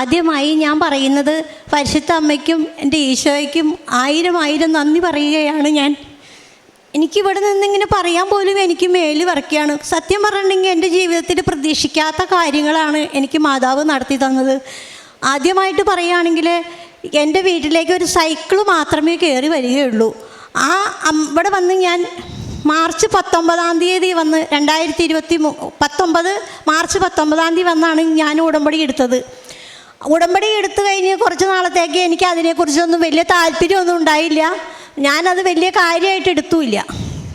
ആദ്യമായി ഞാൻ പറയുന്നത് പരിശുദ്ധ അമ്മയ്ക്കും എന്റെ ഈശോയ്ക്കും ആയിരം ആയിരം നന്ദി പറയുകയാണ് ഞാൻ. എനിക്കിവിടെ നിന്നിങ്ങനെ പറയാൻ പോലും എനിക്ക് മേൽ വറക്കുകയാണ് സത്യം പറഞ്ഞിട്ടുണ്ടെങ്കിൽ എന്റെ ജീവിതത്തിൽ പ്രതീക്ഷിക്കാത്ത കാര്യങ്ങളാണ് എനിക്ക് മാതാവ് നടത്തി തന്നത്. ആദ്യമായിട്ട് പറയുകയാണെങ്കിൽ എന്റെ വീട്ടിലേക്ക് ഒരു സൈക്കിൾ മാത്രമേ കയറി വരികയുള്ളൂ. ആ അവിടെ വന്ന് ഞാൻ മാർച്ച് പത്തൊമ്പതാം തീയതി വന്ന് രണ്ടായിരത്തി ഇരുപത്തി പത്തൊമ്പത് മാർച്ച് പത്തൊമ്പതാം തീയതി വന്നാണ് ഞാൻ ഉടമ്പടി എടുത്തത്. ഉടമ്പടി എടുത്തു കഴിഞ്ഞ് കുറച്ച് നാളത്തേക്ക് എനിക്ക് അതിനെക്കുറിച്ചൊന്നും വലിയ താല്പര്യമൊന്നും ഉണ്ടായില്ല. ഞാനത് വലിയ കാര്യമായിട്ട് എടുത്തുമില്ല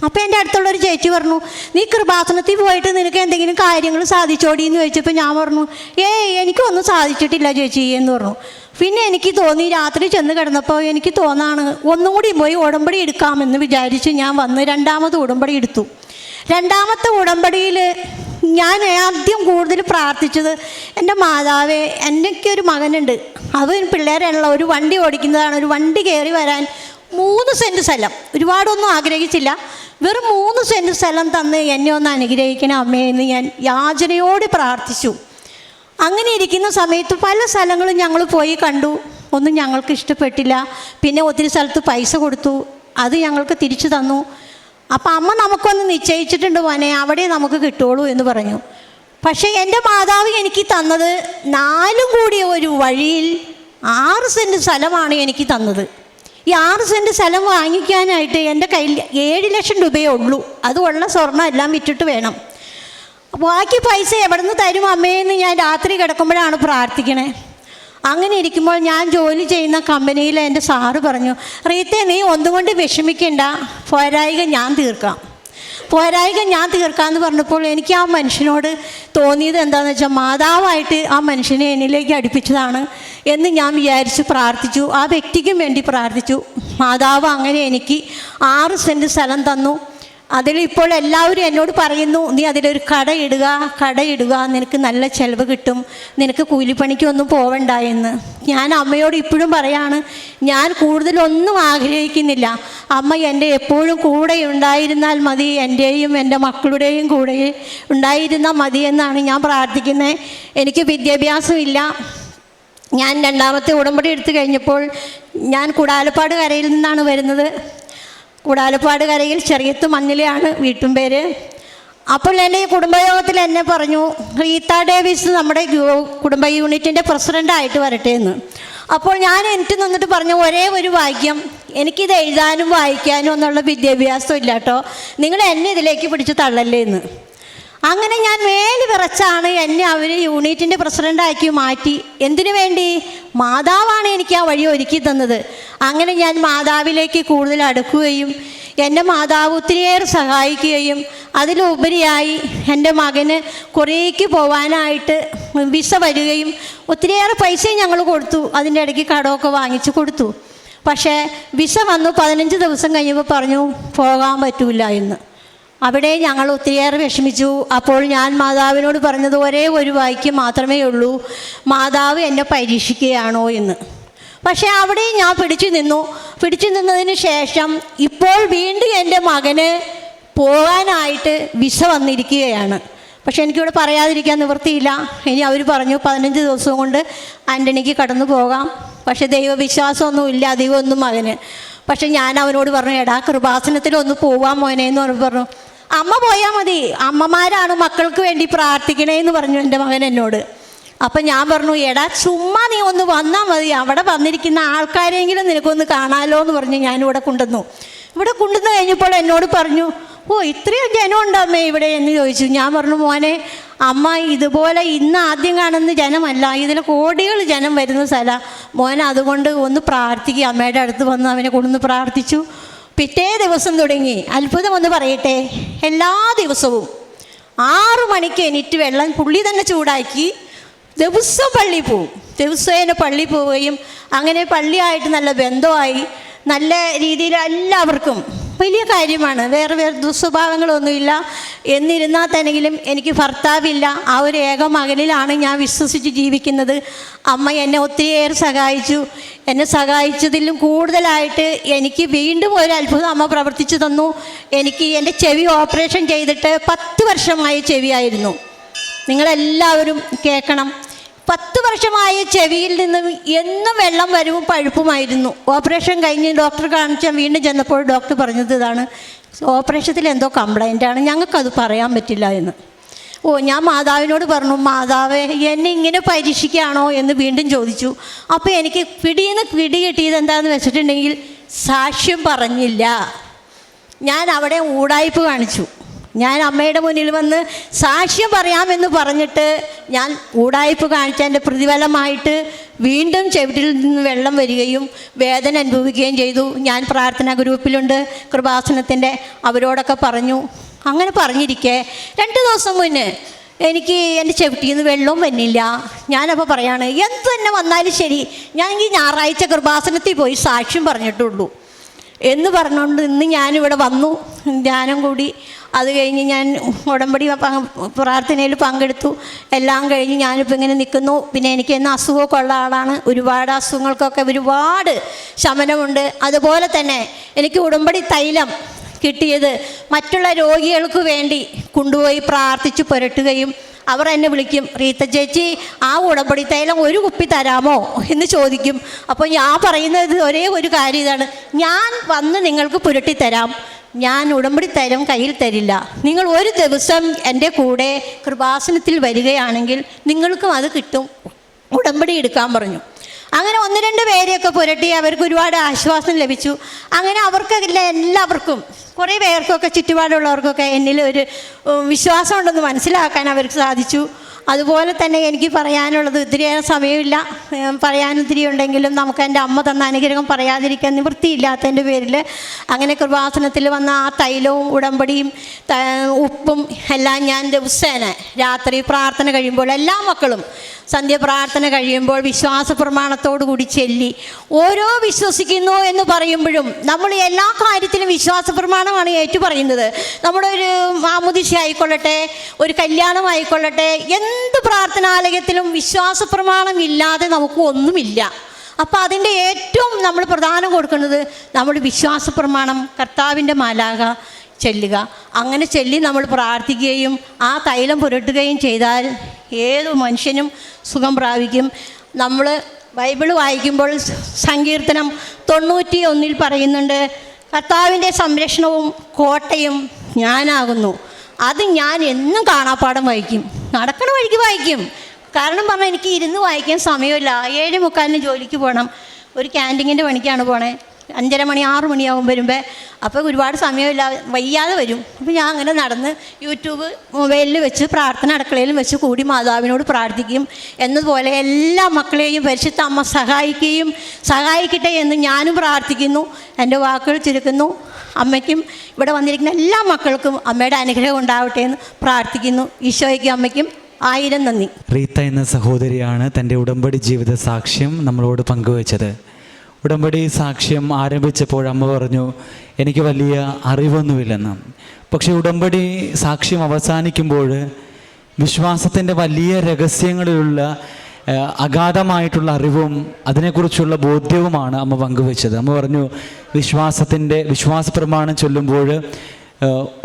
അപ്പോൾ എന്റെ അടുത്തുള്ളൊരു ചേച്ചി പറഞ്ഞു നീ കൃപാസനത്തിൽ പോയിട്ട് നിനക്ക് എന്തെങ്കിലും കാര്യങ്ങൾ സാധിച്ചോടി എന്ന് ചോദിച്ചപ്പോൾ ഞാൻ പറഞ്ഞു ഏയ് എനിക്കൊന്നും സാധിച്ചിട്ടില്ല ചേച്ചി എന്ന് പറഞ്ഞു. പിന്നെ എനിക്ക് തോന്നി രാത്രി ചെന്ന് കിടന്നപ്പോൾ എനിക്ക് തോന്നാണ് ഒന്നും കൂടി പോയി ഉടമ്പടി എടുക്കാമെന്ന് വിചാരിച്ച് ഞാൻ വന്ന് രണ്ടാമത് ഉടമ്പടി എടുത്തു. രണ്ടാമത്തെ ഉടമ്പടിയിൽ ഞാൻ ആദ്യം കൂടുതൽ പ്രാർത്ഥിച്ചത് എന്റെ മാതാവേ എനിക്കൊരു മകനുണ്ട്. അവൻ പിള്ളേരാണല്ലോ ഒരു വണ്ടി ഓടിക്കുന്നതാണ്. ഒരു വണ്ടി കയറി വരാൻ മൂന്ന് സെന്റ് സ്ഥലം. ഒരുപാടൊന്നും ആഗ്രഹിച്ചില്ല. വെറും മൂന്ന് സെന്റ് സ്ഥലം തന്ന് എന്നെ ഒന്ന് അനുഗ്രഹിക്കണം അമ്മേ എന്ന് ഞാൻ യാചനയോട് പ്രാർത്ഥിച്ചു. അങ്ങനെ ഇരിക്കുന്ന സമയത്ത് പല സ്ഥലങ്ങളും ഞങ്ങൾ പോയി കണ്ടു. ഒന്നും ഞങ്ങൾക്ക് ഇഷ്ടപ്പെട്ടില്ല. പിന്നെ ഒത്തിരി സ്ഥലത്ത് പൈസ കൊടുത്തു. അത് ഞങ്ങൾക്ക് തിരിച്ചു തന്നു. അപ്പം അമ്മ നമുക്കൊന്ന് നിശ്ചയിച്ചിട്ടുണ്ട് മോനെ അവിടെ നമുക്ക് കിട്ടുള്ളൂ എന്ന് പറഞ്ഞു. പക്ഷേ എന്റെ മാതാവ് എനിക്ക് തന്നത് നാലും കൂടിയ ഒരു വഴിയിൽ ആറ് സെന്റ് സ്ഥലമാണ് എനിക്ക് തന്നത്. ഈ ആറ് സെന്റ് സ്ഥലം വാങ്ങിക്കാനായിട്ട് എന്റെ കയ്യിൽ ഏഴ് ലക്ഷം രൂപയേ ഉള്ളൂ. അതുള്ള സ്വർണം എല്ലാം വിറ്റിട്ട് വേണം. ബാക്കി പൈസ എവിടെ നിന്ന് തരും അമ്മയെന്ന് ഞാൻ രാത്രി കിടക്കുമ്പോഴാണ് പ്രാർത്ഥിക്കണേ. അങ്ങനെ ഇരിക്കുമ്പോൾ ഞാൻ ജോലി ചെയ്യുന്ന കമ്പനിയിൽ എന്റെ സാറ് പറഞ്ഞു റീത്തെ നീ ഒന്നുകൊണ്ട് വിഷമിക്കണ്ട. പോരായിക ഞാൻ തീർക്കാം. പോരായിക ഞാൻ തീർക്കാമെന്ന് പറഞ്ഞപ്പോൾ എനിക്ക് ആ മനുഷ്യനോട് തോന്നിയത് എന്താണെന്ന് വെച്ചാൽ മാതാവായിട്ട് ആ മനുഷ്യനെ എന്നിലേക്ക് അടുപ്പിച്ചതാണ് എന്ന് ഞാൻ വിചാരിച്ച് പ്രാർത്ഥിച്ചു. ആ വ്യക്തിക്കും വേണ്ടി പ്രാർത്ഥിച്ചു. മാതാവ് അങ്ങനെ എനിക്ക് ആറ് സെന്റ് സ്ഥലം തന്നു. അതിൽ ഇപ്പോൾ എല്ലാവരും എന്നോട് പറയുന്നു നീ അതിലൊരു കടയിടുക കടയിടുക നിനക്ക് നല്ല ചിലവ് കിട്ടും നിനക്ക് കൂലിപ്പണിക്കൊന്നും പോവണ്ട എന്ന്. ഞാൻ അമ്മയോട് ഇപ്പോഴും പറയാണ് ഞാൻ കൂടുതലൊന്നും ആഗ്രഹിക്കുന്നില്ല. അമ്മ എന്റെ എപ്പോഴും കൂടെ ഉണ്ടായിരുന്നാൽ മതി എന്റെയും എന്റെ മക്കളുടെയും കൂടെ ഉണ്ടായിരുന്നാൽ മതി എന്നാണ് ഞാൻ പ്രാർത്ഥിക്കുന്നത് എനിക്ക് വിദ്യാഭ്യാസമില്ല. ഞാൻ രണ്ടാമത്തെ ഉടമ്പടി എടുത്തു കഴിഞ്ഞപ്പോൾ ഞാൻ കുടാലപ്പാട് കരയിൽ നിന്നാണ് വരുന്നത്. കുടാലപ്പാട് കരയിൽ ചെറിയത്ത് മഞ്ഞിലെയാണ് വീട്ടും പേര് അപ്പോൾ എന്റെ ഈ കുടുംബയോഗത്തിൽ എന്നെ പറഞ്ഞു റീത്ത ഡേവിസ് നമ്മുടെ കുടുംബ യൂണിറ്റിന്റെ പ്രസിഡന്റായിട്ട് വരട്ടെ എന്ന്. അപ്പോൾ ഞാൻ എനിക്ക് നിന്നിട്ട് പറഞ്ഞു ഒരേ ഒരു വാക്യം എനിക്കിത് എഴുതാനും വായിക്കാനും എന്നുള്ള വിദ്യാഭ്യാസം ഇല്ല കേട്ടോ നിങ്ങൾ എന്നെ ഇതിലേക്ക് പിടിച്ച് തള്ളല്ലേ എന്ന്. അങ്ങനെ ഞാൻ മേൽ വിറച്ചാണ് എന്നെ അവർ യൂണിറ്റിന്റെ പ്രസിഡന്റാക്കി മാറ്റി. എന്തിനു വേണ്ടി? മാതാവാണ് എനിക്ക് ആ വഴി ഒരുക്കി തന്നത്. അങ്ങനെ ഞാൻ മാതാവിലേക്ക് കൂടുതൽ അടുക്കുകയും എന്റെ മാതാവ് ഒത്തിരിയേറെ സഹായിക്കുകയും അതിലുപരിയായി എന്റെ മകന് കുറേക്ക് പോവാനായിട്ട് വിസ വരികയും ഒത്തിരിയേറെ പൈസയും ഞങ്ങൾ കൊടുത്തു. അതിന്റെ ഇടയ്ക്ക് കടമൊക്കെ വാങ്ങിച്ചു കൊടുത്തു. പക്ഷേ വിസ വന്നു പതിനഞ്ച് ദിവസം കഴിയുമ്പോൾ പറഞ്ഞു പോകാൻ പറ്റൂല എന്ന്. അവിടെ ഞങ്ങൾ ഒത്തിരിയേറെ വിഷമിച്ചു. അപ്പോൾ ഞാൻ മാതാവിനോട് പറഞ്ഞത് ഒരേ ഒരു വാക്യം മാത്രമേ ഉള്ളൂ. മാതാവ് എന്നെ പരീക്ഷിക്കുകയാണോ എന്ന്. പക്ഷേ അവിടെ ഞാൻ പിടിച്ചു നിന്നു. പിടിച്ചു നിന്നതിന് ശേഷം ഇപ്പോൾ വീണ്ടും എന്റെ മകന് പോകാനായിട്ട് വിസ വന്നിരിക്കുകയാണ്. പക്ഷെ എനിക്കിവിടെ പറയാതിരിക്കാൻ നിവൃത്തിയില്ല. ഇനി അവർ പറഞ്ഞു പതിനഞ്ച് ദിവസം കൊണ്ട് ആന്റണിക്ക് കടന്നു പോകാം. പക്ഷേ ദൈവവിശ്വാസമൊന്നും ഇല്ല അധികമൊന്നും മകന്. പക്ഷെ ഞാൻ അവനോട് പറഞ്ഞു എടാ കൃപാസനത്തിൽ ഒന്ന് മോനെ എന്ന് പറഞ്ഞു. അമ്മ പോയാൽ മതി. അമ്മമാരാണ് മക്കൾക്ക് വേണ്ടി പ്രാർത്ഥിക്കണേ എന്ന് പറഞ്ഞു എന്റെ മകൻ എന്നോട്. അപ്പം ഞാൻ പറഞ്ഞു എടാ ചുമ്മാ നീ ഒന്ന് വന്നാൽ മതി. അവിടെ വന്നിരിക്കുന്ന ആൾക്കാരെങ്കിലും നിനക്കൊന്ന് കാണാലോ എന്ന് പറഞ്ഞ് ഞാനിവിടെ കൊണ്ടുവന്നു. ഇവിടെ കൊണ്ടുവന്ന് കഴിഞ്ഞപ്പോൾ എന്നോട് പറഞ്ഞു ഓ ഇത്രയും ജനം ഉണ്ടമ്മേ ഇവിടെ? എന്ന് ചോദിച്ചു. ഞാൻ പറഞ്ഞു മോനെ അമ്മ ഇതുപോലെ ഇന്ന് ആദ്യം കാണുന്ന ജനമല്ല. ഇതിൽ കോടികൾ ജനം വരുന്ന സ്ഥല. മോനെ അതുകൊണ്ട് ഒന്ന് പ്രാർത്ഥിക്കുക അമ്മയുടെ അടുത്ത് വന്ന് അവനെ കൊണ്ടുവന്ന് പ്രാർത്ഥിച്ചു. പിറ്റേ ദിവസം തുടങ്ങി. അത്ഭുതം ഒന്ന് പറയട്ടെ. എല്ലാ ദിവസവും ആറു മണിക്ക് എണീറ്റ് വെള്ളം പുള്ളി തന്നെ ചൂടാക്കി ദിവസം പള്ളി പോവും. ദിവസേന പള്ളി പോവുകയും അങ്ങനെ പള്ളിയായിട്ട് നല്ല ബന്ധമായി നല്ല രീതിയിൽ എല്ലാവർക്കും വലിയ കാര്യമാണ്. വേറെ വേറെ ദുസ്വഭാവങ്ങളൊന്നുമില്ല. എന്നിരുന്നാൽ തന്നെങ്കിലും എനിക്ക് ഭർത്താവില്ല. ആ ഒരു ഏക മകനിലാണ് ഞാൻ വിശ്വസിച്ച് ജീവിക്കുന്നത്. അമ്മ എന്നെ ഒത്തിരിയേറെ സഹായിച്ചു. എന്നെ സഹായിച്ചതിലും കൂടുതലായിട്ട് എനിക്ക് വീണ്ടും ഒരു അത്ഭുതം അമ്മ പ്രവർത്തിച്ചു തന്നു. എനിക്ക് എന്റെ ചെവി ഓപ്പറേഷൻ ചെയ്തിട്ട് പത്ത് വർഷമായ ചെവിയായിരുന്നു. നിങ്ങളെല്ലാവരും കേൾക്കണം. പത്ത് വർഷമായ ചെവിയിൽ നിന്നും എന്നും വെള്ളം വരവും പഴുപ്പുമായിരുന്നു. ഓപ്പറേഷൻ കഴിഞ്ഞ് ഡോക്ടർ കാണിച്ചാൽ വീണ്ടും ചെന്നപ്പോൾ ഡോക്ടർ പറഞ്ഞത് ഇതാണ്. ഓപ്പറേഷത്തിൽ എന്തോ കംപ്ലൈന്റ് ആണ്. ഞങ്ങൾക്കത് പറയാൻ പറ്റില്ല എന്ന്. ഓ ഞാൻ മാതാവിനോട് പറഞ്ഞു മാതാവേ എന്നെ ഇങ്ങനെ പരീക്ഷിക്കുകയാണോ? എന്ന് വീണ്ടും ചോദിച്ചു. അപ്പോൾ എനിക്ക് പിടിയെന്ന് പിടി കിട്ടിയത് എന്താണെന്ന് വെച്ചിട്ടുണ്ടെങ്കിൽ സാക്ഷ്യം പറഞ്ഞില്ല. ഞാൻ അവിടെ ഊടായ്പ് കാണിച്ചു. ഞാൻ അമ്മയുടെ മുന്നിൽ വന്ന് സാക്ഷ്യം പറയാമെന്ന് പറഞ്ഞിട്ട് ഞാൻ ഊടായ്പ് കാണിച്ചതിന്റെ പ്രതിഫലമായിട്ട് വീണ്ടും ചെവിട്ടിൽ നിന്ന് വെള്ളം വരികയും വേദന അനുഭവിക്കുകയും ചെയ്തു. ഞാൻ പ്രാർത്ഥനാ ഗ്രൂപ്പിലുണ്ട്. കൃപാസനത്തിന്റെ അവരോടൊക്കെ പറഞ്ഞു. അങ്ങനെ പറഞ്ഞിരിക്കെ. രണ്ട് ദിവസം മുന്നേ എനിക്ക് എന്റെ ചെവിട്ടിയിൽ നിന്ന് വെള്ളവും വന്നില്ല. ഞാനപ്പോൾ പറയാണ് എന്ത് തന്നെ വന്നാലും ശരി. ഞാൻ ഈ ഞായറാഴ്ച കൃപാസനത്തിൽ പോയി സാക്ഷ്യം പറഞ്ഞിട്ടുള്ളൂ. എന്ന് പറഞ്ഞുകൊണ്ട് ഇന്ന് ഞാനിവിടെ വന്നു ധ്യാനം കൂടി. അത് കഴിഞ്ഞ് ഞാൻ ഉടമ്പടി പ്രാർത്ഥനയിൽ പങ്കെടുത്തു. എല്ലാം കഴിഞ്ഞ് ഞാനിപ്പോൾ ഇങ്ങനെ നിൽക്കുന്നു പിന്നെ എനിക്ക് എന്ന അസുഖമൊക്കെ ഉള്ള ആളാണ്. ഒരുപാട് അസുഖങ്ങൾക്കൊക്കെ ഒരുപാട് ശമനമുണ്ട്. അതുപോലെ തന്നെ എനിക്ക് ഉടമ്പടി തൈലം കിട്ടിയത് മറ്റുള്ള രോഗികൾക്ക് വേണ്ടി കൊണ്ടുപോയി പ്രാർത്ഥിച്ച് പുരട്ടുകയും അവർ എന്നെ വിളിക്കും റീത്ത ചേച്ചി ആ ഉടമ്പടി തൈലം ഒരു കുപ്പി തരാമോ? എന്ന് ചോദിക്കും. അപ്പോൾ ഞാൻ പറയുന്നത് ഒരേ ഒരു കാര്യം ഇതാണ്. ഞാൻ വന്ന് നിങ്ങൾക്ക് പുരട്ടി തരാം. ഞാൻ ഉടമ്പടി തൈലം കയ്യിൽ തരില്ല. നിങ്ങൾ ഒരു ദിവസം എന്റെ കൂടെ കൃപാസനത്തിൽ വരികയാണെങ്കിൽ നിങ്ങൾക്കും അത് കിട്ടും. ഉടമ്പടി എടുക്കാൻ പറഞ്ഞു. അങ്ങനെ ഒന്ന് രണ്ട് പേരെയൊക്കെ പുരട്ടി അവർക്ക് ഒരുപാട് ആശ്വാസം ലഭിച്ചു. അങ്ങനെ അവർക്ക് എല്ലാവർക്കും കുറേ പേർക്കൊക്കെ ചുറ്റുപാടുള്ളവർക്കൊക്കെ എന്നിൽ ഒരു വിശ്വാസമുണ്ടെന്ന് മനസ്സിലാക്കാൻ അവർക്ക് സാധിച്ചു. അതുപോലെ തന്നെ എനിക്ക് പറയാനുള്ളത് ഒത്തിരിയേറെ സമയമില്ല. പറയാനൊത്തിരി ഉണ്ടെങ്കിലും നമുക്ക് എന്റെ അമ്മ തന്ന അനുഗ്രഹം പറയാതിരിക്കാൻ നിവൃത്തിയില്ലാത്തതിന്റെ പേരിൽ അങ്ങനെ കൃപാസനത്തിൽ വന്ന ആ തൈലവും ഉടമ്പടിയും ഉപ്പും എല്ലാം ഞാൻ ദിവസേന രാത്രി പ്രാർത്ഥന കഴിയുമ്പോൾ എല്ലാ മക്കളും സന്ധ്യ പ്രാർത്ഥന കഴിയുമ്പോൾ വിശ്വാസ പ്രമാണത്തോടു കൂടി ചെല്ലി. ഓരോ വിശ്വസിക്കുന്നു എന്ന് പറയുമ്പോഴും നമ്മൾ എല്ലാ കാര്യത്തിലും വിശ്വാസ പ്രമാണമാണ് ഏറ്റു പറയുന്നത് നമ്മുടെ ഒരു മാമുദിശ ആയിക്കൊള്ളട്ടെ ഒരു കല്യാണം ആയിക്കൊള്ളട്ടെ എന്ത് പ്രാർത്ഥനാലയത്തിലും വിശ്വാസ പ്രമാണം ഇല്ലാതെ നമുക്ക് ഒന്നുമില്ല. അപ്പോൾ അതിന്റെ ഏറ്റവും നമ്മൾ പ്രധാനം കൊടുക്കുന്നത് നമ്മൾ വിശ്വാസ പ്രമാണം കർത്താവിന്റെ മാലാക ചെല്ലുക. അങ്ങനെ ചെല്ലി നമ്മൾ പ്രാർത്ഥിക്കുകയും ആ തൈലം പുരട്ടുകയും ചെയ്താൽ ഏത് മനുഷ്യനും സുഖം പ്രാപിക്കും. നമ്മൾ ബൈബിൾ വായിക്കുമ്പോൾ സങ്കീർത്തനം തൊണ്ണൂറ്റി ഒന്നിൽ പറയുന്നുണ്ട് കർത്താവിന്റെ സംരക്ഷണവും കോട്ടയും ഞാനാകുന്നു. അത് ഞാൻ എന്നും കാണാപ്പാടം വായിക്കും. നടക്കണ വഴിക്ക് വായിക്കും. കാരണം പറഞ്ഞാൽ എനിക്ക് ഇരുന്ന് വായിക്കാൻ സമയമില്ല. ഏഴ് മുക്കാലിന് ജോലിക്ക് പോകണം. ഒരു ക്യാന്റീനിന്റെ പണിക്കാണ് പോണേ. അഞ്ചര മണി ആറ് മണിയാവും വരുമ്പോൾ അപ്പോൾ ഒരുപാട് സമയമില്ല വയ്യാതെ വരും. അപ്പോൾ ഞാൻ അങ്ങനെ നടന്ന് യൂട്യൂബ് മൊബൈലിൽ വെച്ച് പ്രാർത്ഥന അടുക്കളയിലും വെച്ച് കൂടി മാതാവിനോട് പ്രാർത്ഥിക്കും. എന്നതുപോലെ എല്ലാ മക്കളെയും പരിശുദ്ധ അമ്മ സഹായിക്കുകയും സഹായിക്കട്ടെ എന്ന് ഞാനും പ്രാർത്ഥിക്കുന്നു. എന്റെ വാക്കുകൾ ചുരുക്കുന്നു. അമ്മയ്ക്കും ഇവിടെ വന്നിരിക്കുന്ന എല്ലാ മക്കൾക്കും അമ്മയുടെ അനുഗ്രഹം ഉണ്ടാവട്ടെ എന്ന് പ്രാർത്ഥിക്കുന്നു. ഈശോയ്ക്കും അമ്മയ്ക്കും ആയിരം നന്ദി. റീത്ത എന്ന സഹോദരിയാണ് തന്റെ ഉടമ്പടി ജീവിത സാക്ഷ്യം നമ്മളോട് പങ്കുവച്ചത്. ഉടമ്പടി സാക്ഷ്യം ആരംഭിച്ചപ്പോൾ അമ്മ പറഞ്ഞു എനിക്ക് വലിയ അറിവൊന്നുമില്ലെന്ന്. പക്ഷേ ഉടമ്പടി സാക്ഷ്യം അവസാനിക്കുമ്പോൾ വിശ്വാസത്തിന്റെ വലിയ രഹസ്യങ്ങളിലുള്ള അഗാധമായിട്ടുള്ള അറിവും അതിനെക്കുറിച്ചുള്ള ബോധ്യവുമാണ് അമ്മ പങ്കുവെച്ചത്. അമ്മ പറഞ്ഞു വിശ്വാസത്തിന്റെ വിശ്വാസ പ്രമാണം ചൊല്ലുമ്പോൾ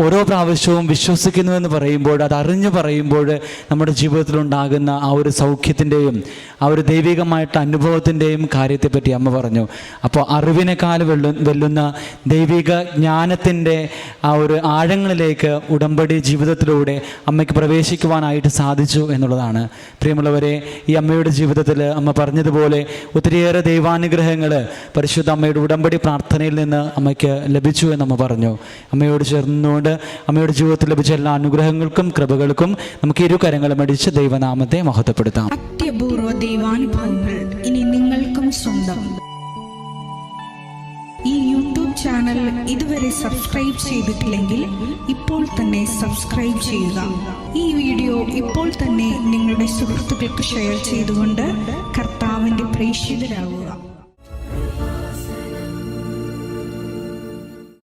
ഓരോ പ്രാവശ്യവും വിശ്വസിക്കുന്നു എന്ന് പറയുമ്പോൾ അത് അറിഞ്ഞു പറയുമ്പോൾ നമ്മുടെ ജീവിതത്തിൽ ഉണ്ടാകുന്ന ആ ഒരു സൗഖ്യത്തിന്റെയും ആ ഒരു ദൈവികമായിട്ട് അനുഭവത്തിന്റെയും കാര്യത്തെപ്പറ്റി അമ്മ പറഞ്ഞു. അപ്പോൾ അറിവിനേക്കാൾ വെല്ലു വെല്ലുന്ന ദൈവിക ജ്ഞാനത്തിന്റെ ആ ഒരു ആഴങ്ങളിലേക്ക് ഉടമ്പടി ജീവിതത്തിലൂടെ അമ്മയ്ക്ക് പ്രവേശിക്കുവാനായിട്ട് സാധിച്ചു എന്നുള്ളതാണ്. പ്രിയമുള്ളവരെ ഈ അമ്മയുടെ ജീവിതത്തിൽ അമ്മ പറഞ്ഞതുപോലെ ഒത്തിരിയേറെ ദൈവാനുഗ്രഹങ്ങൾ പരിശുദ്ധ അമ്മയുടെ ഉടമ്പടി പ്രാർത്ഥനയിൽ നിന്ന് അമ്മയ്ക്ക് ലഭിച്ചു എന്നമ്മ പറഞ്ഞു. അമ്മയോട് ചേർന്നുകൊണ്ട് അമ്മയുടെ ജീവിതത്തിൽ ലഭിച്ച എല്ലാ അനുഗ്രഹങ്ങൾക്കും കൃപകൾക്കും നമുക്ക് ഇരു കരങ്ങളും അടിച്ച് ദൈവനാമത്തെ മഹത്വപ്പെടുത്താം. അത്യപൂർവ ദൈവാനുഭവങ്ങൾ ഇനി നിങ്ങൾക്കും സ്വന്തം. ഈ യൂട്യൂബ് ചാനൽ ഇതുവരെ സബ്സ്ക്രൈബ് ചെയ്തിട്ടില്ലെങ്കിൽ ഇപ്പോൾ തന്നെ സബ്സ്ക്രൈബ് ചെയ്യുക. ഈ വീഡിയോ ഇപ്പോൾ തന്നെ നിങ്ങളുടെ സുഹൃത്തുക്കൾക്ക് ഷെയർ ചെയ്തുകൊണ്ട് കർത്താവിന്റെ പ്രേക്ഷിതരാകുക.